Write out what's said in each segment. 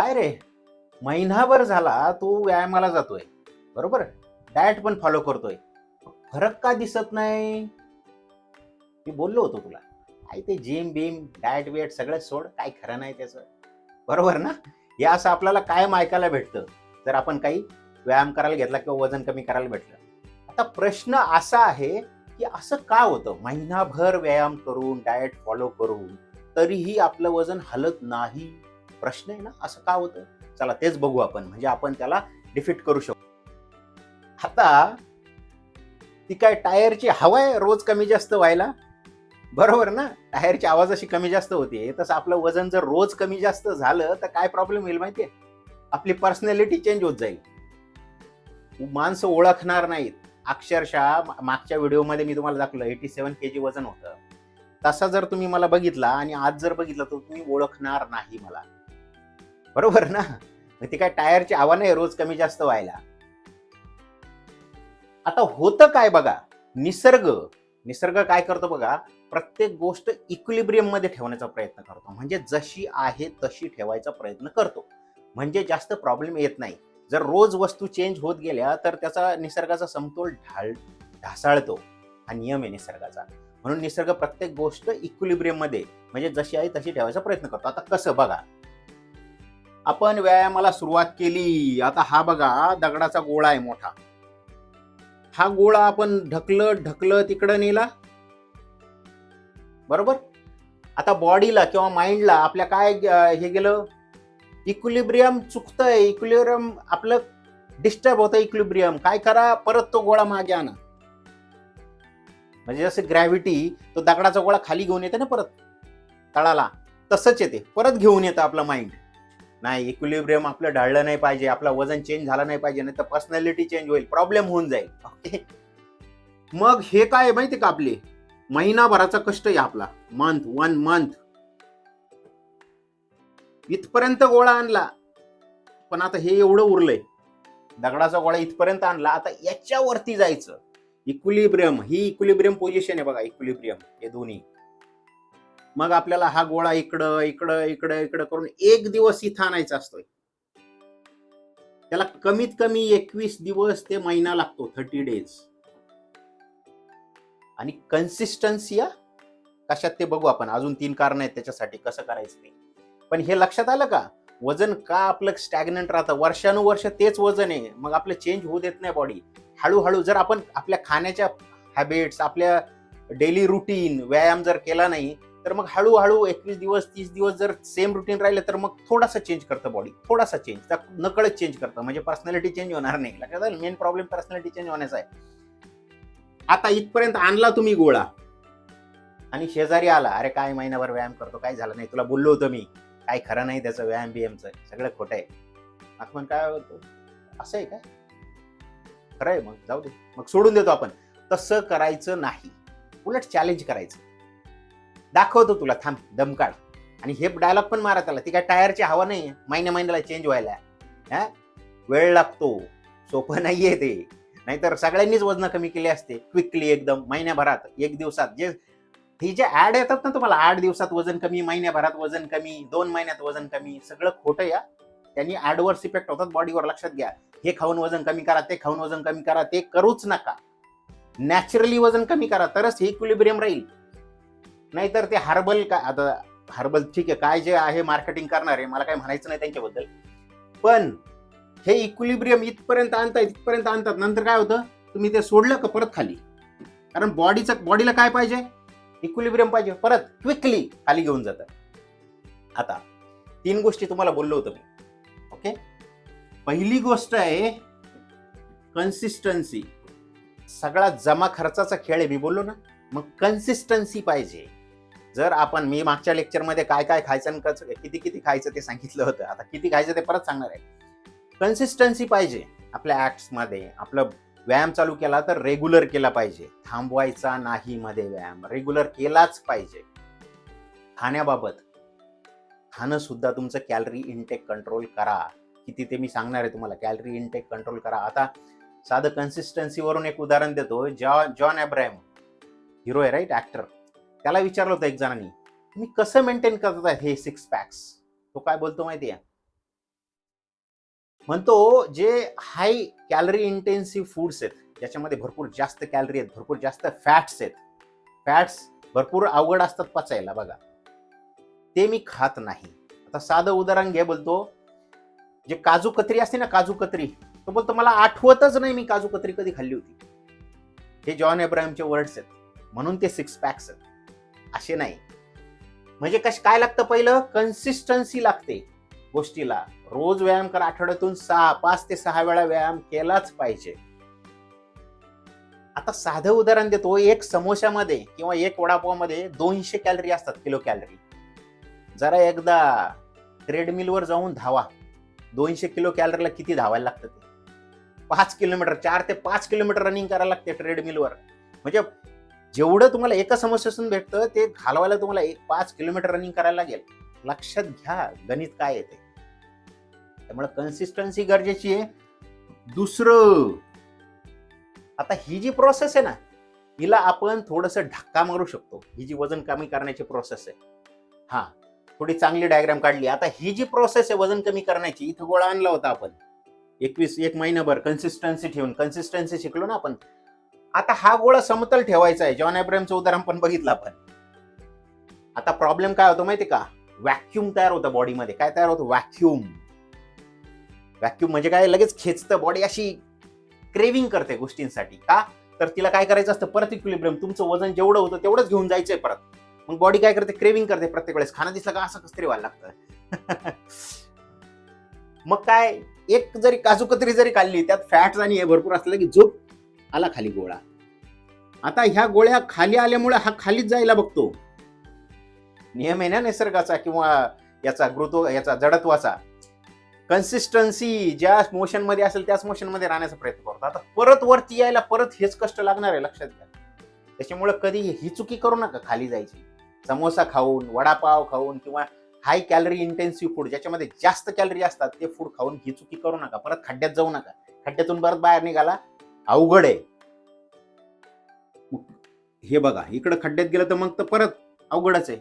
काय रे? महिनाभर झाला तू व्यायामाला जातोय. बरोबर? डाएट पण फॉलो करतोय. फरक का दिसत नाही? मी बोललो होतो तुला. काय ते जिम बिम डाएट वेट सगळं सोड. काय खरं नाही त्याचं. बरोबर ना? हे असं आपल्याला कायम ऐकायला भेटतं. जर आपण काही व्यायाम करायला घेतला किंवा वजन कमी करायला भेटलं. आता प्रश्न असा आहे की असं का होतं? महिनाभर व्यायाम करून डाएट फॉलो करून तरीही आपलं वजन हलत नाही. प्रश्न आहे ना असं का होतं चला तेच बघू आपण. म्हणजे आपण त्याला डिफिट करू शकतो आता ती काय टायरची हवा आहे रोज कमी जास्त व्हायला? बरोबर ना? टायरची आवाज अशी कमी जास्त होते. तसं आपलं वजन जर रोज कमी जास्त झालं तर काय प्रॉब्लेम होईल माहितीये? आपली पर्सनॅलिटी चेंज होत जाईल. माणसं ओळखणार नाहीत. अक्षरशः मागच्या व्हिडिओमध्ये मी तुम्हाला दाखवलं एटी सेवन के जी वजन होतं. तसा जर तुम्ही मला बघितला आणि आज जर बघितलं तर तुम्ही ओळखणार नाही मला. बरोबर ना? मग ते काय टायरची आव्हानं आहे रोज कमी जास्त व्हायला. आता होतं काय बघा? निसर्ग. निसर्ग काय करतो बघा? प्रत्येक गोष्ट इक्विलिब्रियममध्ये ठेवण्याचा प्रयत्न करतो. म्हणजे जशी आहे तशी ठेवायचा प्रयत्न करतो. म्हणजे जास्त प्रॉब्लेम येत नाही. जर रोज वस्तू चेंज होत गेल्या तर त्याचा निसर्गाचा समतोल ढाळ ढासाळतो. हा नियम आहे निसर्गाचा. म्हणून निसर्ग प्रत्येक गोष्ट इक्विलिब्रियममध्ये म्हणजे जशी आहे तशी ठेवायचा प्रयत्न करतो. आता कसं बघा? आपण व्यायामाला सुरुवात केली. आता हा बघा दगडाचा गोळा आहे मोठा. हा गोळा आपण ढकलत ढकलत तिकडं नेला. बरोबर? आता बॉडीला किंवा माइंडला आपल्या काय हे गेलं? इक्विलिब्रियम चुकतंय. इक्विलिब्रियम आपलं डिस्टर्ब होतं इक्विलिब्रियम काय करा? परत तो गोळा मागे आणा. म्हणजे जसं ग्रॅव्हिटी तो दगडाचा गोळा खाली घेऊन येते ना परत? तळाला. तसंच येते. परत घेऊन येतं आपलं माइंड नाही इक्विलिब्रियम आपलं ढळलं नाही पाहिजे आपलं वजन चेंज झालं नाही पाहिजे नाही तर पर्सनॅलिटी चेंज होईल प्रॉब्लेम होऊन जाईल. ओके मग हे काय माहिती का आपले? महिनाभराचा कष्ट आहे आपला. मंथ वन मंथ इथपर्यंत गोळा आणला. पण आता हे एवढं उरलंय. दगडाचा गोळा इथपर्यंत आणला. आता याच्यावरती जायचं. इक्विलिब्रियम ही इक्विलिब्रियम पोझिशन आहे बघा इक्विलिब्रियम हे दोन्ही. मग आपल्याला हा गोळा इकडं इकडं इकडं इकडं करून एक दिवस इथं आणायचा असतोय. त्याला कमीत कमी एकवीस दिवस ते महिना लागतो थर्टी डेज आणि कन्सिस्टन्सी कशात ते बघू आपण. अजून तीन कारण आहेत त्याच्यासाठी कसं करायचं ते. पण हे लक्षात आलं का? वजन का आपलं स्टॅग्नंट राहतं? वर्षानुवर्ष तेच वजन आहे. मग आपलं चेंज होऊ देत नाही बॉडी हळूहळू जर आपण आपल्या खाण्याच्या हॅबिट्स आपल्या डेली रुटीन व्यायाम जर केला नाही तर मग हळूहळू एकवीस दिवस तीस दिवस जर सेम रुटीन राहिलं तर मग थोडासा चेंज करतं बॉडी थोडासा चेंज नकळत चेंज करतं. म्हणजे पर्सनॅलिटी चेंज होणार नाही. लक्षात आलं? मेन प्रॉब्लेम पर्सनॅलिटी चेंज होण्याचा आहे. आता इथपर्यंत आणला तुम्ही गोळा. आणि शेजारी आला अरे काय महिनाभर व्यायाम करतो? काय झालं नाही? तुला बोललो होतो मी. काय खरं नाही त्याचं व्यायाम बियामचं सगळं खोटं आहे. आपण काय होतो? असं आहे काय खरं आहे. मग जाऊ दे. मग सोडून देतो आपण. तसं करायचं नाही. उलट चॅलेंज करायचं. दाखवतो तुला थांब दमकाळ आणि हे डायलॉग पण मारा त्याला ती काय टायरची हवा नाही महिन्या महिन्याला चेंज व्हायला. हा? वेळ लागतो. सोपं नाहीये ते. नाहीतर सगळ्यांनीच वजन कमी केले असते. क्विकली एकदम महिन्याभरात एक दिवसात. जे ही जे ॲड येतात ना तुम्हाला आठ दिवसात वजन कमी महिन्याभरात वजन कमी दोन महिन्यात वजन कमी सगळं खोटं या. त्यांनी ॲडवर्स इफेक्ट होतात बॉडीवर लक्षात घ्या. हे खाऊन वजन कमी करा ते खाऊन वजन कमी करा ते करूच नका. नॅचरली वजन कमी करा तरच हे इक्विलिब्रियम राहील. नाहीतर ते हर्बल काय आता हर्बल ठीक आहे काय जे आहे मार्केटिंग करणार आहे मला काय म्हणायचं नाही त्यांच्याबद्दल. पण हे इक्विलिब्रियम इथपर्यंत आणतात इथपर्यंत आणतात. नंतर काय होतं? तुम्ही ते सोडलं का परत खाली? कारण बॉडीचं बॉडीला काय पाहिजे? इक्विलिब्रियम पाहिजे. परत क्विकली खाली घेऊन जातं आता तीन गोष्टी तुम्हाला बोललो होतो मी. ओके पहिली गोष्ट आहे कन्सिस्टन्सी सगळा जमा खर्चाचा खेळ आहे मी बोललो ना. मग कन्सिस्टन्सी पाहिजे. जर आपण मी मागच्या लेक्चरमध्ये काय काय खायचं आणि किती किती खायचं ते सांगितलं होतं. आता किती खायचं ते परत सांगणार आहे. कन्सिस्टन्सी पाहिजे आपल्या ऍक्ट्समध्ये आपलं व्यायाम चालू केला तर रेग्युलर केला पाहिजे. थांबवायचा नाही मध्ये व्यायाम. रेग्युलर केलाच पाहिजे. खाण्याबाबत खाणं सुद्धा तुमचं कॅलरी इनटेक कंट्रोल करा. किती ते मी सांगणार आहे तुम्हाला. कॅलरी इनटेक कंट्रोल करा. आता साधं कन्सिस्टन्सीवरून एक उदाहरण देतो. जॉ जॉन अब्राहम हिरो आहे राईट ऍक्टर त्याला विचारलं होतं एक जणांनी तुम्ही कसं मेंटेन करतात हे सिक्स पॅक्स तो काय बोलतो माहिती आहे म्हणतो जे हाय कॅलरी इंटेन्सिव्ह फूड्स आहेत ज्याच्यामध्ये भरपूर जास्त कॅलरी आहेत भरपूर जास्त फॅट्स आहेत फॅट्स भरपूर अवघड असतात पचायला बघा. ते मी खात नाही. आता साधं उदाहरण घे बोलतो. जे काजू कत्री असते ना काजू कत्री तो बोलतो मला आठवतच नाही मी काजू कत्री कधी खाल्ली होती. हे जॉन एब्राहिमचे वर्ड्स आहेत. म्हणून ते सिक्स पॅक्स आहेत. असे नाही. म्हणजे कश काय लागतं पहिलं? कन्सिस्टन्सी लागते. गोष्टीला. रोज व्यायाम करा. आठवड्यातून सहा पाच ते सहा वेळा व्यायाम केलाच पाहिजे. आता साधं उदाहरण देतो. एक समोशामध्ये किंवा एक वडापावमध्ये दोनशे कॅलरी असतात किलो कॅलरी. जरा एकदा ट्रेडमिलवर जाऊन धावा. दोनशे किलो कॅलरीला किती धावायला लागतं ते? पाच किलोमीटर. चार ते पाच किलोमीटर रनिंग करायला लागते ट्रेडमिलवर म्हणजे जेवढं तुम्हाला एका समस्येतून भेटतं ते घालवायला तुम्हाला एक पाच किलोमीटर रनिंग करायला लागेल. लक्षात घ्या गणित काय येते त्यामुळे कन्सिस्टन्सी गरजेची आहे. दुसरं आता ही जी प्रोसेस आहे ना हिला आपण थोडस धक्का मारू शकतो. ही जी वजन कमी करण्याची प्रोसेस आहे. हा थोडी चांगली डायग्राम काढली. आता ही जी प्रोसेस आहे वजन कमी करण्याची इथं गोळा आणला होता आपण. एकवीस एक महिनाभर कन्सिस्टन्सी ठेवून. कन्सिस्टन्सी शिकलो ना आपण. आता हा गोळा समतल ठेवायचा आहे. जॉन एब्रामचं उदाहरण पण बघितलं आपण. आता प्रॉब्लेम काय होतो माहिती का? व्हॅक्युम तयार होतं बॉडीमध्ये काय तयार होतं? व्हॅक्युम व्हॅक्युम म्हणजे काय? लगेच खेचतं. बॉडी अशी क्रेविंग करते गोष्टींसाठी का? तर तिला काय करायचं असतं? परत इक्विलिब्रियम तुमचं वजन जेवढं होतं तेवढंच घेऊन जायचंय परत. मग बॉडी काय करते? क्रेविंग करते प्रत्येक वेळेस. खाणं दिसलं का? असं कसं तरी व्हायला लागतं. मग काय? एक जरी काजू कतरी जरी खाल्ली त्यात फॅट्स आणि हे भरपूर असलं की झोप आला खाली गोळा. आता ह्या गोळ्या खाली आल्यामुळे हा खालीच जायला बघतो. नियम आहे ना निसर्गाचा किंवा याचा गुरुत्व याचा जडत्वाचा. कन्सिस्टन्सी ज्या मोशनमध्ये असेल त्याच मोशनमध्ये राहण्याचा प्रयत्न करतो. आता परत वरती यायला परत हेच कष्ट लागणार आहे लक्षात घ्या. त्याच्यामुळे कधी ही चुकी करू नका खाली जायची. समोसा खाऊन वडापाव खाऊन किंवा हाय कॅलरी इंटेन्सिव्ह फूड ज्याच्यामध्ये जास्त कॅलरी असतात ते फूड खाऊन ही चुकी करू नका. परत खड्ड्यात जाऊ नका. खड्ड्यातून परत बाहेर निघाला अवघड आहे. हे बघा इकडं खड्ड्यात गेलं तर मग तर परत अवघडच आहे.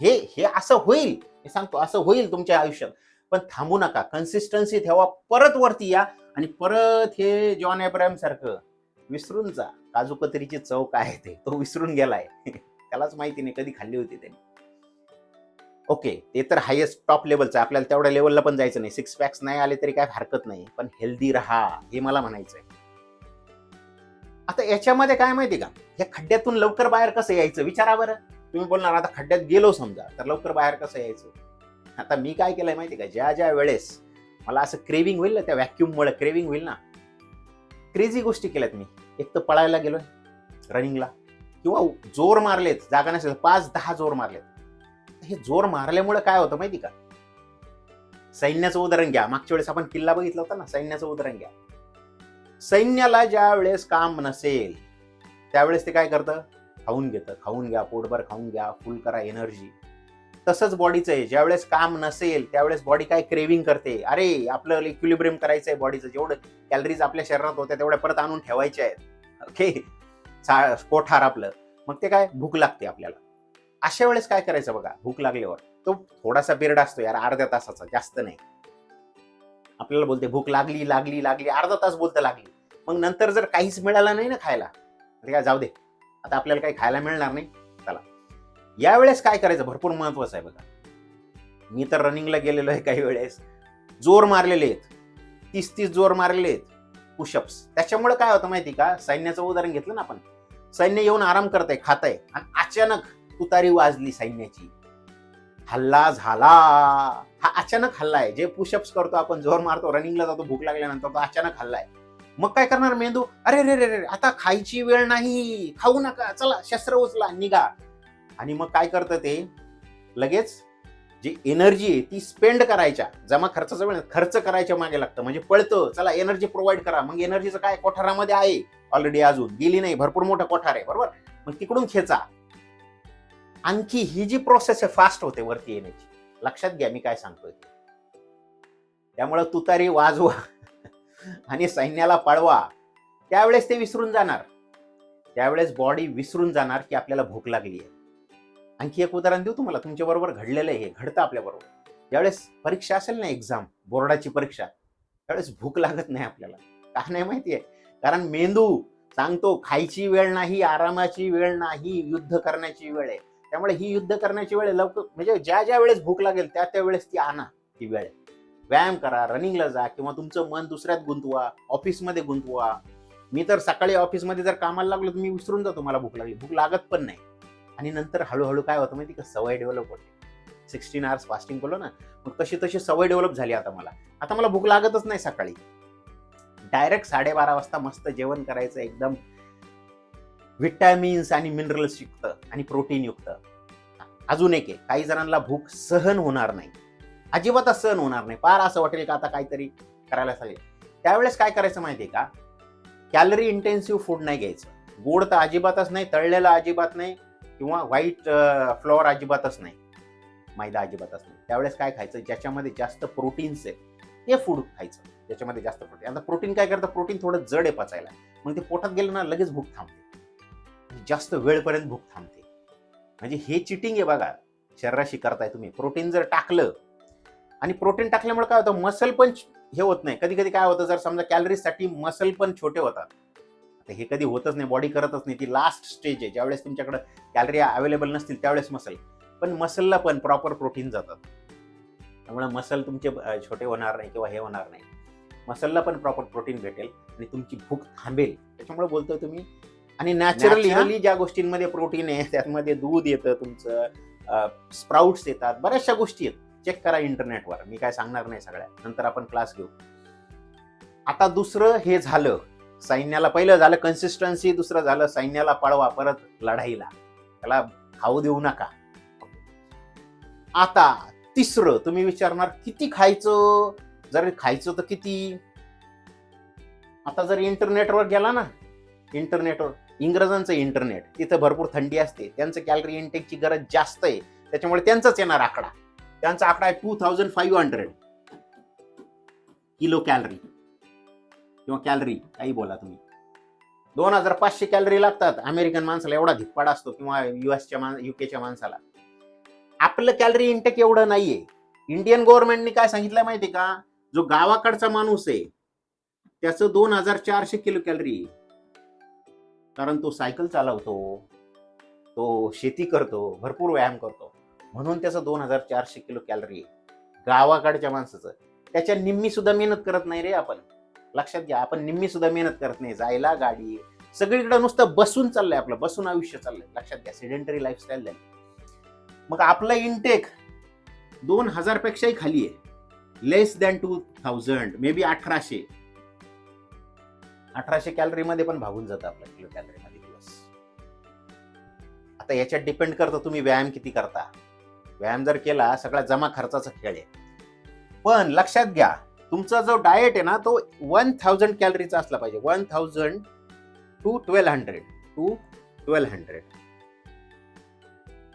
हे हे असं होईल. मी सांगतो असं होईल तुमच्या आयुष्यात. पण थांबू नका. कन्सिस्टन्सी ठेवा परत वरती या आणि परत हे जॉन एब्राहिम सारखं विसरून जा. काजू कतरीची चव काय ते? तो विसरून गेलाय. त्यालाच माहिती नाही कधी खाल्ली होती त्याने. ओके ते तर हायेस्ट टॉप लेवलचं आपल्याला तेवढ्या लेवलला पण जायचं नाही. सिक्स पॅक्स नाही आले तरी काय हरकत नाही. पण हेल्दी राहा हे मला म्हणायचं आहे आता याच्यामध्ये काय माहिती का? या खड्ड्यातून लवकर बाहेर कसं यायचं? विचारा बरं. तुम्ही बोलणार आता खड्ड्यात गेलो समजा तर लवकर बाहेर कसं यायचं? आता मी काय केलंय माहिती का? ज्या ज्या वेळेस मला असं क्रेविंग होईल ना त्या व्हॅक्युममुळे क्रेविंग होईल ना क्रेझी गोष्टी केल्यात मी. एक तर पळायला गेलोय रनिंगला किंवा जोर मारलेत जागा नसेल पाच दहा जोर मारलेत. हे जोर मारल्यामुळे काय होतं माहिती का? सैन्याचं उदाहरण घ्या. मागच्या वेळेस आपण किल्ला बघितला होता ना सैन्याचं उदाहरण घ्या. सैन्याला ज्या वेळेस काम नसेल त्यावेळेस ते काय करतं? खाऊन घेतं. खाऊन घ्या पोटभर खाऊन घ्या फुल करा एनर्जी तसंच बॉडीचं आहे. ज्यावेळेस काम नसेल त्यावेळेस बॉडी काय क्रेविंग करते? अरे आपलं इक्विलिब्रियम करायचं आहे बॉडीचं जेवढं कॅलरीज आपल्या शरीरात होत्या तेवढ्या परत आणून ठेवायच्या आहेत. ओके कोठार आपलं. मग ते काय? भूक लागते आपल्याला. अशा वेळेस काय करायचं बघा? भूक लागल्यावर. तो थोडासा पिरियड असतो यार अर्ध्या तासाचा. जास्त नाही. आपल्याला बोलते भूक लागली लागली लागली अर्धा तास बोलतं लागली. मग नंतर जर काहीच मिळालं नाही ना खायला तर काय जाऊ दे. आता आपल्याला काही खायला मिळणार नाही. चला. यावेळेस काय करायचं? भरपूर महत्वाचं आहे बघा. मी तर रनिंगला गेलेलो आहे काही वेळेस. जोर मारलेले आहेत. तीस तीस जोर मारलेले आहेत. पुशअप्स. त्याच्यामुळे काय होतं माहिती का? सैन्याचं उदाहरण घेतलं ना आपण. सैन्य येऊन आराम करतंय खातंय. आणि अचानक तुतारी वाजली सैन्याची. हल्ला झाला. हा अचानक हल्लाय जे पुशअप्स करतो आपण जोर मारतो रनिंगला जातो भूक लागल्यानंतर तो अचानक हल्लाय मग काय करणार मेंदू? अरे रे रे रे आता खायची वेळ नाही. खाऊ नका. चला शस्त्र उचला निघा. आणि मग काय करतं ते? लगेच जी एनर्जी आहे ती स्पेंड करायच्या. जमा खर्चाचा वेळ खर्च करायच्या मागे लागतं. म्हणजे पळतं. चला एनर्जी प्रोव्हाइड करा. मग एनर्जीचं काय? कोठारामध्ये आहे. ऑलरेडी अजून. गेली नाही. भरपूर मोठं कोठार आहे. बरोबर? मग तिकडून खेचा. आणखी ही जी प्रोसेस आहे फास्ट होते वरती येण्याची. लक्षात घ्या मी काय सांगतोय त्यामुळं तुतारी वाजवा आणि सैन्याला पळवा. त्यावेळेस ते विसरून जाणार. त्यावेळेस बॉडी विसरून जाणार की आपल्याला भूक लागली आहे आणखी एक उदाहरण देऊ तुम्हाला. तुमच्या बरोबर घडलेलं आहे. हे घडतं आपल्या बरोबर. ज्यावेळेस परीक्षा असेल ना एक्झाम बोर्डाची परीक्षा त्यावेळेस भूक लागत नाही आपल्याला. का नाही माहिती आहे? कारण मेंदू सांगतो खायची वेळ नाही आरामाची वेळ नाही युद्ध करण्याची वेळ आहे. त्यामुळे ही युद्ध करण्याची वेळ लवकर म्हणजे ज्या ज्या वेळेस भूक लागेल त्या त्या वेळेस ती आणा ती वेळ आहे. व्यायाम करा रनिंगला जा किंवा तुमचं मन दुसऱ्यात गुंतवा ऑफिसमध्ये गुंतवा. मी तर सकाळी ऑफिसमध्ये जर कामाला लागलो तर मी विसरून जातो मला भूक लागली. भूक लागत पण नाही. आणि नंतर हळूहळू काय होतं माहिती का? सवय डेव्हलप होते. सिक्स्टीन आवर्स फास्टिंग केलं ना मग तशी तशी सवय डेव्हलप झाली आता मला. आता मला भूक लागतच नाही सकाळी. डायरेक्ट साडेबारा वाजता मस्त जेवण करायचं एकदम विटॅमिन्स आणि मिनरल्स युक्त आणि प्रोटीन युक्त. अजून एक आहे काही जणांना भूक सहन होणार नाही. अजिबातच सहन होणार नाही. फार असं वाटेल का आता काहीतरी करायला सांगेल. त्यावेळेस काय करायचं माहिती आहे का? कॅलरी इंटेन्सिव्ह फूड नाही घ्यायचं. गोड तर अजिबातच नाही तळलेलं अजिबात नाही किंवा व्हाईट फ्लॉवर अजिबातच नाही. मैदा अजिबातच नाही. त्यावेळेस काय खायचं? ज्याच्यामध्ये जास्त प्रोटीन्स आहे ते फूड खायचं. ज्याच्यामध्ये जास्त प्रोटीन आता प्रोटीन काय करतं? प्रोटीन थोडं जड आहे पचायला. मग ते पोटात गेलं ना लगेच भूक थांबते. जास्त वेळपर्यंत भूक थांबते. म्हणजे हे चिटिंग आहे बघा. शरीराशी करताय तुम्ही. प्रोटीन जर टाकलं आणि प्रोटीन टाकल्यामुळे काय होतं? मसल पण हे होत नाही. कधी कधी काय होतं? जर समजा कॅलरीजसाठी मसल पण छोटे होतात. आता हे कधी होतच नाही. बॉडी करतच नाही. ती लास्ट स्टेज आहे. ज्यावेळेस तुमच्याकडं कॅलरी अवेलेबल नसतील त्यावेळेस मसल पण मसलला पण प्रॉपर प्रोटीन जातात. त्यामुळे मसल तुमचे छोटे होणार नाही किंवा हे होणार नाही. मसलला पण प्रॉपर प्रोटीन भेटेल आणि तुमची भूक थांबेल. त्याच्यामुळे बोलतो तुम्ही आणि नॅचरली ज्या गोष्टींमध्ये प्रोटीन आहे त्यामध्ये दूध येतं तुमचं स्प्राउट्स येतात बऱ्याचशा गोष्टी आहेत. चेक करा इंटरनेटवर मी काय सांगणार नाही सगळ्या. नंतर आपण क्लास घेऊ. आता दुसरं हे झालं. सैन्याला पहिलं झालं कन्सिस्टन्सी दुसरं झालं सैन्याला पळवा परत लढाईला. त्याला खाऊ देऊ नका. आता तिसरं तुम्ही विचारणार किती खायचं? जर खायचं तर किती? आता जर इंटरनेटवर गेला ना इंटरनेटवर इंग्रजांचं इंटरनेट तिथं भरपूर थंडी असते त्यांचं कॅलरी इंटेकची गरज जास्त आहे त्याच्यामुळे त्यांचाच येणार आकडा. त्यांचा आकडा आहे two thousand five hundred kilo calorie किंवा कॅलरी काही बोला तुम्ही. दोन हजार पाचशे कॅलरी लागतात. अमेरिकन माणसाला एवढा धिप्पाड असतो किंवा युएसच्या मान युकेच्या माणसाला. आपलं कॅलरी इंटेक एवढं नाहीये. इंडियन गव्हर्नमेंटने काय सांगितलं माहिती का? जो गावाकडचा माणूस आहे त्याचं दोन हजार चारशे किलो कॅलरी आहे. कारण तो सायकल चालवतो तो शेती करतो भरपूर व्यायाम करतो. म्हणून त्याचं दोन हजार चारशे किलो कॅलरी गावाकडच्या माणसाचं. त्याच्या निम्मी सुद्धा मेहनत करत नाही रे आपण. लक्षात घ्या आपण निम्मी सुद्धा मेहनत करत नाही. जायला गाडी सगळीकडे नुसतं बसून चाललंय आपलं. बसून आयुष्य चाललंय. लक्षात घ्या सिडेंटरी लाईफस्टाईल झाली. मग आपला इनटेक दोन हजार पेक्षाही खाली आहे. Less than two thousand may be अठराशे. अठराशे कॅलरी मध्ये पण भागून जातं आपलं किलो कॅलरीमध्ये दिवस. आता याच्यात डिपेंड करतं तुम्ही व्यायाम किती करता. व्यायाम जर केला सगळा जमा खर्चाचा खेळ आहे. पण लक्षात घ्या तुमचा जो डाएट आहे ना तो वन थाउजंड कॅलरीचा असला पाहिजे. One thousand two twelve hundred two twelve hundred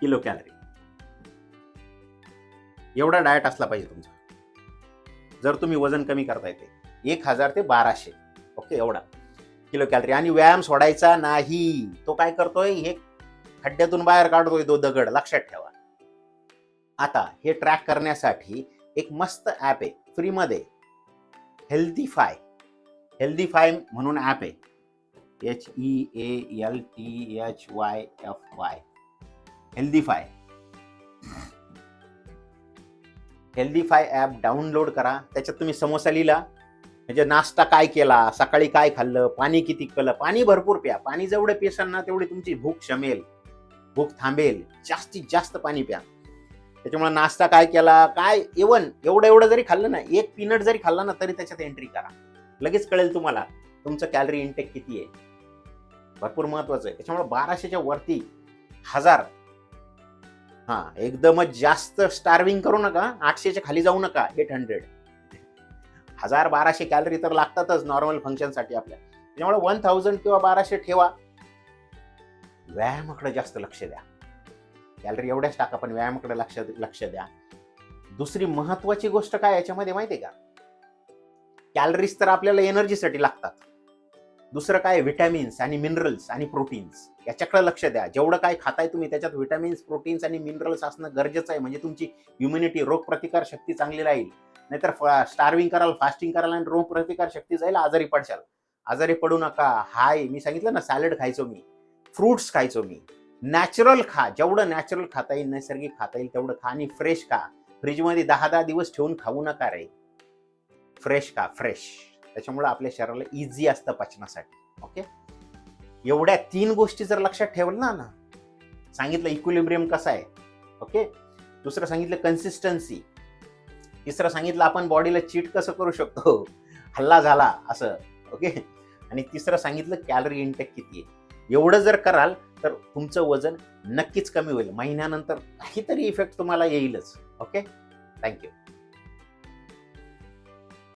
kilo calorie एवढा डाएट असला पाहिजे तुमचा. जर तुम्ही वजन कमी करता येते एक हजार ते बाराशे. ओके एवढा. Kilo calorie. आणि व्यायाम सोडायचा नाही. तो काय करतोय? हे खड्ड्यातून बाहेर काढतोय तो दगड. लक्षात ठेवा. आता हे ट्रॅक करण्यासाठी एक मस्त ॲप आहे. फ्रीमध्ये हेल्दी फाय हेल्दी फाय म्हणून ॲप आहे. H E A L T H Y F Y Healthyfy Healthyfy app download करा. त्याच्यात तुम्ही समोसा लिहिला. म्हणजे नाश्ता काय केला सकाळी काय खाल्लं पाणी किती पिलं? पाणी भरपूर प्या. पाणी जेवढे पिसाल ना तेवढी तुमची भूक शमेल. भूक थांबेल. जास्तीत जास्त पाणी प्या. त्याच्यामुळे नाश्ता काय केला? काय? इवन एवढं एवढं जरी खाल्लं ना एक पीनट जरी खाल्ला ना तरी त्याच्यात एंट्री करा. लगेच कळेल तुम्हाला तुमचं कॅलरी इंटेक किती आहे. भरपूर महत्वाचं आहे. त्याच्यामुळे बाराशेच्या वरती हजार. हा एकदमच जास्त स्टार्विंग करू नका. आठशेच्या खाली जाऊ नका. एट हंड्रेड हजार बाराशे कॅलरी तर लागतातच नॉर्मल फंक्शनसाठी आपल्या. त्यामुळे वन थाउजंड किंवा बाराशे ठेवा. व्यायामाकडे जास्त लक्ष द्या. कॅलरी एवढ्याच टाका पण व्यायामाकडे लक्ष लक्ष द्या. दुसरी महत्वाची गोष्ट काय याच्यामध्ये माहिती आहे का? कॅलरीज तर आपल्याला एनर्जीसाठी लागतात. दुसरं काय? व्हिटॅमिन्स आणि मिनरल्स आणि प्रोटीन्स याच्याकडे लक्ष द्या. जेवढं काय खाताय तुम्ही त्याच्यात व्हिटॅमिन्स प्रोटीन्स आणि मिनरल्स असणं गरजेचं आहे. म्हणजे तुमची इम्युनिटी रोगप्रतिकार शक्ती चांगली राहील. नाहीतर स्टार्विंग कराल फास्टिंग कराल आणि रोग प्रतिकार शक्ती जाईल आजारी पडशाल. आजारी पडू नका. हाय मी सांगितलं ना सॅलड खायचो मी. फ्रुट्स खायचो मी. नॅचरल खा. जेवढं नॅचरल खाता येईल नैसर्गिक खाता येईल तेवढं खा आणि फ्रेश खा. फ्रीजमध्ये दहा दहा दिवस ठेवून खाऊ नका रे. फ्रेश खा फ्रेश त्याच्यामुळे आपल्या शरीराला इझी असतं पचनासाठी. ओके एवढ्या तीन गोष्टी जर लक्षात ठेवलं ना ना. सांगितलं इक्विलिब्रियम कसा आहे. ओके दुसरं सांगितलं कन्सिस्टन्सी तिसरं सांगितलं आपण बॉडीला चीट कसं करू शकतो? हल्ला झाला असं. ओके आणि तिसरं सांगितलं कॅलरी इंटेक किती आहे? एवढं जर कराल तर तुमचं वजन नक्कीच कमी होईल. महिन्यानंतर काहीतरी इफेक्ट तुम्हाला येईलच. Okay thank you